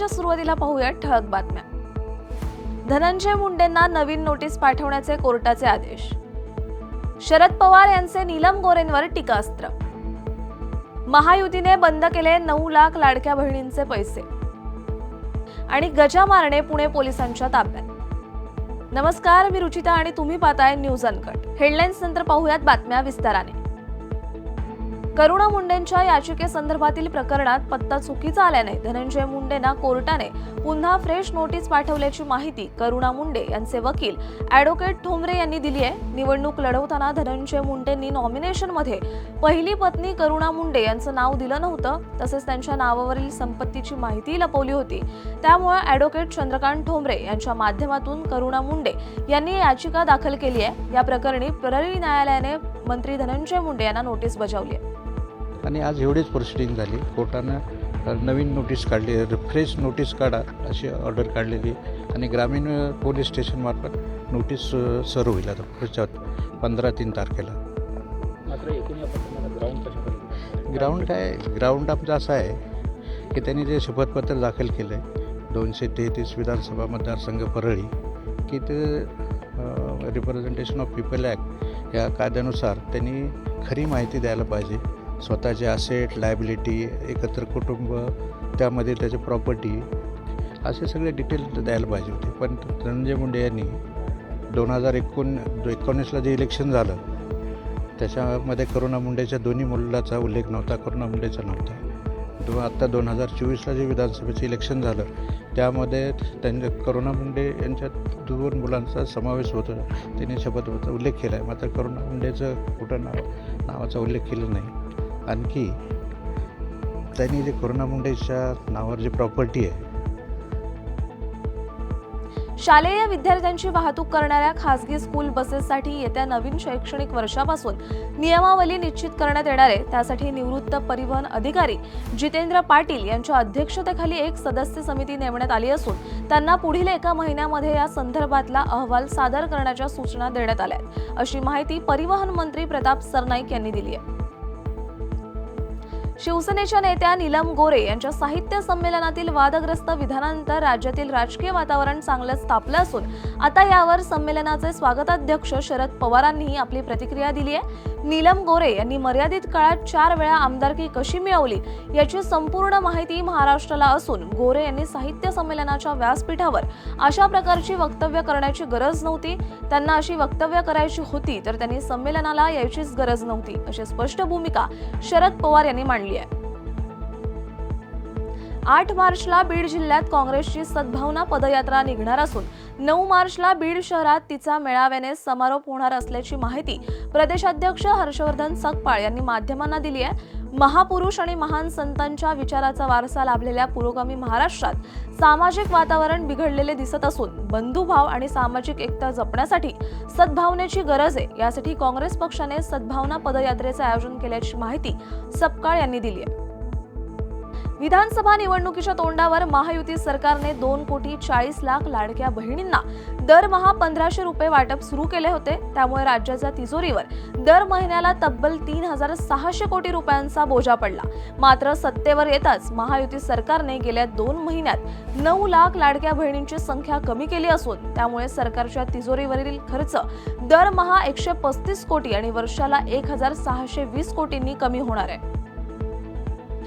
बातम्यांच्या सुरुवातीला पाहूया ठळक बातम्या. धनंजय मुंडेंना नवीन नोटीस पाठवण्याचे कोर्टाचे आदेश. शरद पवार यांचे नीलम गोरेंवर टीकास्त्र. महायुतीने बंद केले नऊ लाख लाडक्या बहिणींचे पैसे. आणि गजा मारणे पुणे पोलिसांच्या ताब्यात. नमस्कार मी रुचिता आणि तुम्ही पाहताय न्यूज अनकट. हेडलाईन्स नंतर पाहूयात बातम्या विस्ताराने. करुणा मुंडेंच्या याचिकेसंदर्भातील प्रकरणात पत्ता चुकीचा आल्याने धनंजय मुंडेंना कोर्टाने पुन्हा फ्रेश नोटीस पाठवल्याची माहिती करुणा मुंडे यांचे वकील ॲडव्होकेट ठोंबरे यांनी दिली आहे. निवडणूक लढवताना धनंजय मुंडेंनी नॉमिनेशनमध्ये पहिली पत्नी करुणा मुंडे यांचं नाव दिलं नव्हतं तसेच त्यांच्या नावावरील संपत्तीची माहिती लपवली होती. त्यामुळे ॲडव्होकेट चंद्रकांत ठोंबरे यांच्या माध्यमातून करुणा मुंडे यांनी याचिका दाखल केली आहे. या प्रकरणी परळी न्यायालयाने मंत्री धनंजय मुंडे यांना नोटीस बजावली आहे. आणि आज एवढीच प्रोसिडिंग झाली. कोर्टानं नवीन नोटीस काढली फ्रेश नोटीस काढा अशी ऑर्डर काढलेली आणि ग्रामीण पोलीस स्टेशनमार्फत नोटीस सर्व होईल आता पुढच्या पंधरा तीन तारखेला. मात्र ग्राउंड ग्राउंड काय? ग्राउंड आमचं असं आहे की त्यांनी जे शपथपत्र दाखल केलं आहे दोनशे तेहतीस विधानसभा मतदारसंघ परळी की ते रिप्रेझेंटेशन ऑफ पीपल ॲक्ट या कायद्यानुसार त्यांनी खरी माहिती द्यायला पाहिजे. स्वतःचे असेट लायबिलिटी एकत्र कुटुंब त्यामध्ये त्याचे प्रॉपर्टी असे सगळे डिटेल द्यायला पाहिजे होते. पण धनंजय मुंडे यांनी दोन हजार एकोण एकोणीसला जे इलेक्शन झालं त्याच्यामध्ये करुणा मुंडेच्या दोन्ही मुलाचा उल्लेख नव्हता करुणा मुंडेचा नव्हता. दो आत्ता दोन हजार चोवीसला जे विधानसभेचं इलेक्शन झालं त्यामध्ये त्यांच्या करुणा मुंडे यांच्या दोन मुलांचा समावेश होतो. त्यांनी शपथपत्र उल्लेख केला आहे मात्र करुणा मुंडेचं कुठं नाव नावाचा उल्लेख केला नाही. आणखी त्यांनी जे करुणा मुंडेच्या नावावर जी प्रॉपर्टी आहे शालेय विद्यार्थ्यांची वाहतूक करणाऱ्या खासगी स्कूल बसेससाठी येत्या नवीन शैक्षणिक वर्षापासून नियमावली निश्चित करण्यात येणार आहे. त्यासाठी निवृत्त परिवहन अधिकारी जितेंद्र पाटील यांच्या अध्यक्षतेखाली एक सदस्य समिती नेमण्यात आली असून त्यांना पुढील एका महिन्यामध्ये या संदर्भातला अहवाल सादर करण्याच्या सूचना देण्यात आल्या आहेत. अशी माहिती परिवहन मंत्री प्रताप सरनाईक यांनी दिली आहे. शिवसेनेच्या नेत्या नीलम गोरे यांच्या साहित्य संमेलनातील वादग्रस्त विधानानंतर राज्यातील राजकीय वातावरण चांगलंच तापलं असून आता यावर संमेलनाचे स्वागताध्यक्ष शरद पवारांनीही आपली प्रतिक्रिया दिली आहे. नीलम गोरे यांनी मर्यादित काळात चार वेळा आमदारकी कशी मिळवली याची संपूर्ण माहिती महाराष्ट्राला असून गोरे यांनी साहित्य संमेलनाच्या व्यासपीठावर अशा प्रकारची वक्तव्य करण्याची गरज नव्हती. त्यांना अशी वक्तव्य करायची होती तर त्यांनी संमेलनाला यायचीच गरज नव्हती अशी स्पष्ट भूमिका शरद पवार यांनी मांडली. आहे आठ मार्चला बीड जिल्ह्यात काँग्रेसची सद्भावना पदयात्रा निघणार असून नऊ मार्चला बीड शहरात तिचा मेळाव्याने समारोप होणार असल्याची माहिती प्रदेशाध्यक्ष हर्षवर्धन सकपाळ यांनी माध्यमांना दिली आहे. महापुरुष आणि महान संतांच्या विचाराचा वारसा लाभलेल्या पुरोगामी महाराष्ट्रात सामाजिक वातावरण बिघडलेले दिसत असून बंधुभाव आणि सामाजिक एकता जपण्यासाठी सद्भावनेची गरज आहे. यासाठी काँग्रेस पक्षाने सद्भावना पदयात्रेचे आयोजन केल्याची माहिती सपकाळ यांनी दिली आहे. विधानसभा निवडणुकीच्या तोंडावर महायुती सरकारने दोन कोटी चाळीस लाख लाडक्या बहिणींना दरमहा पंधराशे रुपये वाटप सुरू केले होते. त्यामुळे राज्याच्या तिजोरीवर दर महिन्याला तब्बल तीन हजार सहाशे कोटी रुपयांचा बोजा पडला. मात्र सत्तेवर येताच महायुती सरकारने गेल्या दोन महिन्यात नऊ लाख लाडक्या बहिणींची संख्या कमी केली असून त्यामुळे सरकारच्या तिजोरीवरील खर्च दरमहा एकशे पस्तीस कोटी आणि वर्षाला एक हजार सहाशे वीस कोटींनी कमी होणार आहे.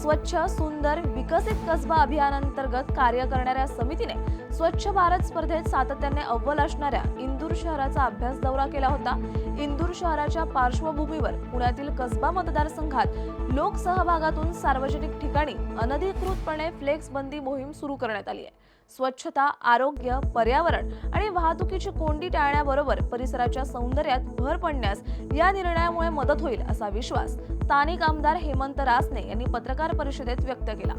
स्वच्छ सुंदर विकसित कसबा अभियानांतर्गत कार्य करणाऱ्या समितीने स्वच्छ भारत स्पर्धेत सातत्याने अव्वल असणाऱ्या इंदूर शहराचा अभ्यास दौरा केला होता. इंदूर शहराच्या पार्श्वभूमीवर पुण्यातील कसबा मतदारसंघात लोकसहभागातून सार्वजनिक ठिकाणी अनधिकृतपणे फ्लेक्स बंदी मोहीम सुरू करण्यात आली आहे. स्वच्छता आरोग्य पर्यावरण आणि वाहतुकीची कोंडी टाळण्याबरोबर परिसराच्या सौंदर्यात भर पडण्यास या निर्णयामुळे मदत होईल असा विश्वास स्थानिक आमदार हेमंत रासने यांनी पत्रकार परिषदेत व्यक्त केला.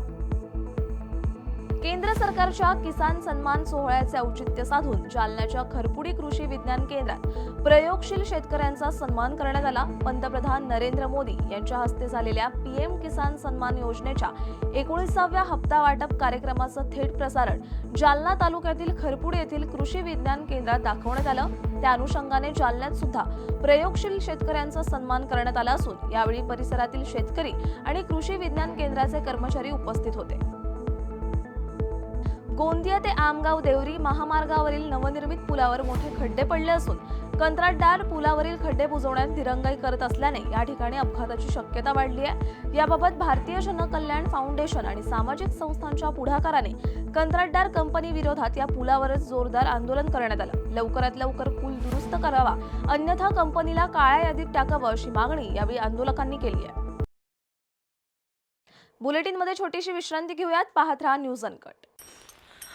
केंद्र सरकारच्या किसान सन्मान सोहळ्याचे औचित्य साधून जालन्याच्या खरपुडी कृषी विज्ञान केंद्रात प्रयोगशील शेतकऱ्यांचा सन्मान करण्यात आला. पंतप्रधान नरेंद्र मोदी यांच्या हस्ते झालेल्या पीएम किसान सन्मान योजनेच्या एकोणीसाव्या हप्ता वाटप कार्यक्रमाचं थेट प्रसारण जालना तालुक्यातील खरपुड येथील कृषी विज्ञान केंद्रात दाखवण्यात आलं. त्या अनुषंगाने जालन्यात सुद्धा प्रयोगशील शेतकऱ्यांचा सन्मान करण्यात आला असून यावेळी परिसरातील शेतकरी आणि कृषी विज्ञान केंद्राचे कर्मचारी उपस्थित होते. गोंदिया ते आमगाव देवरी महामार्गावरील नवनिर्मित पुलावर मोठे खड्डे पडले असून कंत्राटदार पुलावरील खड्डे बुजवण्यात दिरंगाई करत असल्याने या ठिकाणी अपघाताची शक्यता वाढली आहे. याबाबत भारतीय जनकल्याण फाउंडेशन आणि सामाजिक संस्थांच्या पुढाकाराने कंत्राटदार कंपनी विरोधात या पुलावरच जोरदार आंदोलन करण्यात आलं. लवकरात लवकर पूल दुरुस्त करावा अन्यथा कंपनीला काळ्या यादीत टाकावं अशी मागणी यावेळी आंदोलकांनी केली आहे. बुलेटिनमध्ये छोटीशी विश्रांती घेऊयात. पाहत राहा न्यूज अनकट.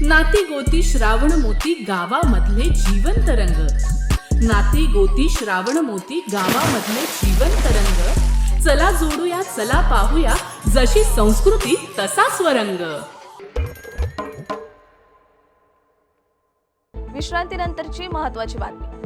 नाती गोती श्रावण मोती गावामधले जीवन तरंग नाती गोती श्रावण मोती गावामधले जीवन तरंग चला जोडूया चला पाहूया जशी संस्कृती तसा स्वरंग. विश्रांतीनंतरची महत्वाची बातमी.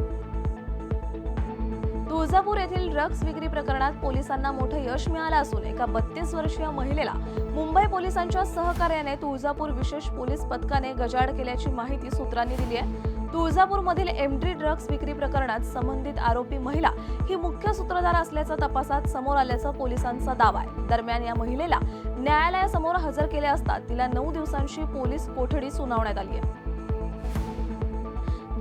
तुळजापूर येथील ड्रग्ज विक्री प्रकरणात पोलिसांना मोठं यश मिळालं असून एका बत्तीस वर्षीय महिलेला मुंबई पोलिसांच्या सहकार्याने तुळजापूर विशेष पोलीस पथकाने गजाड केल्याची माहिती सूत्रांनी दिली आहे. तुळजापूरमधील एमडी ड्रग्ज विक्री प्रकरणात संबंधित आरोपी महिला ही मुख्य सूत्रधार असल्याचा तपासात समोर आल्याचा पोलिसांचा दावा आहे. दरम्यान या महिलेला न्यायालयासमोर हजर केले असता तिला नऊ दिवसांची पोलीस कोठडी सुनावण्यात आली आहे.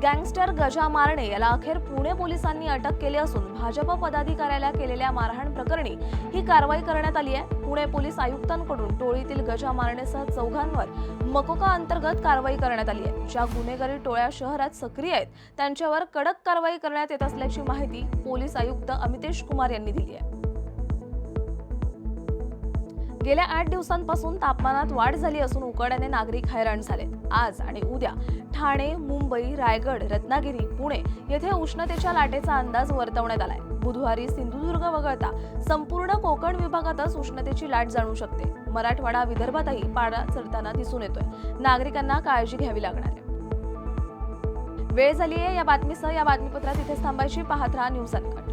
गँगस्टर गजा मारणे याला अखेर पुणे पोलिसांनी अटक केली असून भाजप पदाधिकाऱ्याला केलेल्या मारहाण प्रकरणी ही कारवाई करण्यात आली आहे. पुणे पोलीस आयुक्तांकडून टोळीतील गजा मारणेसह चौघांवर मकोका अंतर्गत कारवाई करण्यात आली आहे. ज्या गुन्हेगारी टोळ्या शहरात सक्रिय आहेत त्यांच्यावर कडक कारवाई करण्यात येत असल्याची माहिती पोलीस आयुक्त अमितेश कुमार यांनी दिली आहे. गेल्या आठ दिवसांपासून तापमानात वाढ झाली असून उकाड्याने नागरिक हैराण झाले. आज आणि उद्या ठाणे मुंबई रायगड रत्नागिरी पुणे येथे उष्णतेच्या लाटेचा अंदाज वर्तवण्यात आलाय. बुधवारी सिंधुदुर्ग वगळता संपूर्ण कोकण विभागातच उष्णतेची लाट जाणू शकते. मराठवाडा विदर्भातही पारा चढताना दिसून येतोय. नागरिकांना काळजी घ्यावी लागणार आहे. वेळ झाली आहे या बातमीसह या बातमीपत्रात इथेच थांबायची. पाहत राहा न्यूज अनकट.